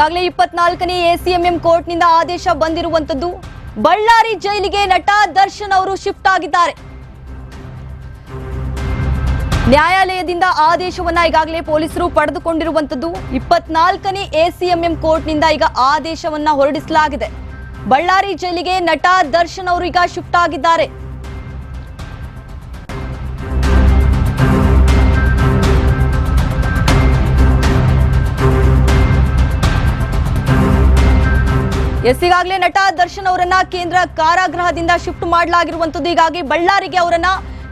ಈಗಾಗಲೇ ಇಪ್ಪತ್ನಾಲ್ಕನೇ ಎಸಿಎಂಎಂ ಕೋರ್ಟ್ನಿಂದ ಆದೇಶ ಬಂದಿರುವಂತದ್ದು ಬಳ್ಳಾರಿ ಜೈಲಿಗೆ ನಟ ದರ್ಶನ್ ಅವರು ಶಿಫ್ಟ್ ಆಗಿದ್ದಾರೆ. ನ್ಯಾಯಾಲಯದಿಂದ ಆದೇಶವನ್ನ ಈಗಾಗಲೇ ಪೊಲೀಸರು ಪಡೆದುಕೊಂಡಿರುವಂತದ್ದು ಇಪ್ಪತ್ನಾಲ್ಕನೇ ಎಸಿಎಂಎಂ ಕೋರ್ಟ್ನಿಂದ ಈಗ ಆದೇಶವನ್ನ ಹೊರಡಿಸಲಾಗಿದೆ. ಬಳ್ಳಾರಿ ಜೈಲಿಗೆ ನಟ ದರ್ಶನ್ ಅವರು ಈಗ ಶಿಫ್ಟ್ ಆಗಿದ್ದಾರೆ. ಎಸ್ ಈಗಾಗಲೇ ನಟ ದರ್ಶನ್ ಅವರನ್ನ ಕೇಂದ್ರ ಕಾರಾಗೃಹದಿಂದ ಶಿಫ್ಟ್ ಮಾಡಲಾಗಿರುವಂತದ್ದು ಹೀಗಾಗಿ ಬಳ್ಳಾರಿಗೆ ಅವರನ್ನ,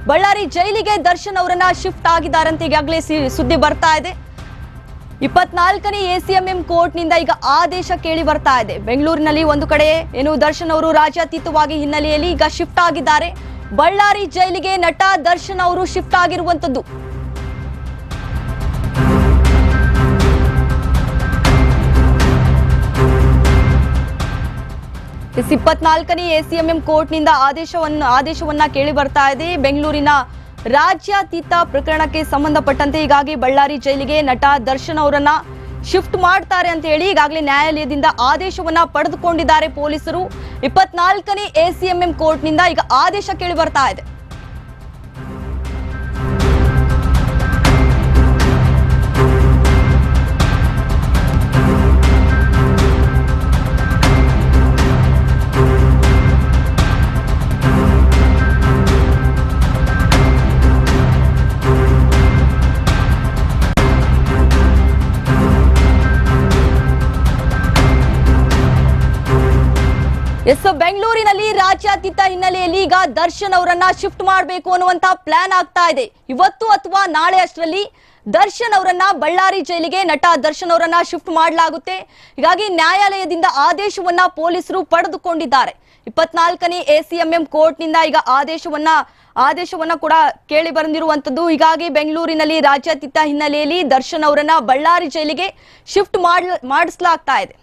ಬಳ್ಳಾರಿ ಜೈಲಿಗೆ ದರ್ಶನ್ ಅವರನ್ನ ಶಿಫ್ಟ್ ಆಗಿದ್ದಾರಂತ ಈಗಾಗಲೇ ಸುದ್ದಿ ಬರ್ತಾ ಇದೆ. ಇಪ್ಪತ್ನಾಲ್ಕನೇ ಎಸಿಎಂಎಂ ಕೋರ್ಟ್ನಿಂದ ಈಗ ಆದೇಶ ಕೇಳಿ ಬರ್ತಾ ಇದೆ. ಬೆಂಗಳೂರಿನಲ್ಲಿ ಒಂದು ಕಡೆ ಏನು ದರ್ಶನ್ ಅವರು ರಾಜ್ಯಾತೀತವಾಗಿ ಹಿನ್ನೆಲೆಯಲ್ಲಿ ಈಗ ಶಿಫ್ಟ್ ಆಗಿದ್ದಾರೆ. ಬಳ್ಳಾರಿ ಜೈಲಿಗೆ ನಟ ದರ್ಶನ್ ಅವರು ಶಿಫ್ಟ್ ಆಗಿರುವಂತದ್ದು ಇಪ್ಪತ್ನಾಲ್ಕನೇ ಎಸಿಎಂಎಂ ಕೋರ್ಟ್ನಿಂದ ಆದೇಶವನ್ನು ಆದೇಶವನ್ನ ಕೇಳಿ ಬರ್ತಾ ಇದೆ. ಬೆಂಗಳೂರಿನ ರಾಜ್ಯಾತೀತ ಪ್ರಕರಣಕ್ಕೆ ಸಂಬಂಧಪಟ್ಟಂತೆ ಹೀಗಾಗಿ ಬಳ್ಳಾರಿ ಜೈಲಿಗೆ ನಟ ದರ್ಶನ್ ಅವರನ್ನ ಶಿಫ್ಟ್ ಮಾಡ್ತಾರೆ ಅಂತ ಹೇಳಿ ಈಗಾಗಲೇ ನ್ಯಾಯಾಲಯದಿಂದ ಆದೇಶವನ್ನ ಪಡೆದುಕೊಂಡಿದ್ದಾರೆ ಪೊಲೀಸರು. ಇಪ್ಪತ್ನಾಲ್ಕನೇ ಎಸಿಎಂಎಂ ಕೋರ್ಟ್ನಿಂದ ಈಗ ಆದೇಶ ಕೇಳಿ ಬರ್ತಾ ಇದೆ. ಎಸ್ ಬೆಂಗಳೂರಿನಲ್ಲಿ ರಾಜ್ಯಾತೀತ ಹಿನ್ನೆಲೆಯಲ್ಲಿ ಈಗ ದರ್ಶನ್ ಅವರನ್ನ ಶಿಫ್ಟ್ ಮಾಡಬೇಕು ಅನ್ನುವಂತ ಪ್ಲಾನ್ ಆಗ್ತಾ ಇದೆ. ಇವತ್ತು ಅಥವಾ ನಾಳೆ ಅಷ್ಟರಲ್ಲಿ ದರ್ಶನ್ ಅವರನ್ನ ಬಳ್ಳಾರಿ ಜೈಲಿಗೆ ನಟ ದರ್ಶನ್ ಅವರನ್ನ ಶಿಫ್ಟ್ ಮಾಡಲಾಗುತ್ತೆ. ಹೀಗಾಗಿ ನ್ಯಾಯಾಲಯದಿಂದ ಆದೇಶವನ್ನ ಪೊಲೀಸರು ಪಡೆದುಕೊಂಡಿದ್ದಾರೆ. ಇಪ್ಪತ್ನಾಲ್ಕನೇ ಎಸಿಎಂಎಂ ಕೋರ್ಟ್ನಿಂದ ಈಗ ಆದೇಶವನ್ನ ಆದೇಶವನ್ನ ಕೂಡ ಕೇಳಿ ಬಂದಿರುವಂತದ್ದು. ಹೀಗಾಗಿ ಬೆಂಗಳೂರಿನಲ್ಲಿ ರಾಜ್ಯಾತೀತ ಹಿನ್ನೆಲೆಯಲ್ಲಿ ದರ್ಶನ್ ಅವರನ್ನ ಬಳ್ಳಾರಿ ಜೈಲಿಗೆ ಶಿಫ್ಟ್ ಮಾಡ್, ಮಾಡಿಸಲಾಗ್ತಾ ಇದೆ.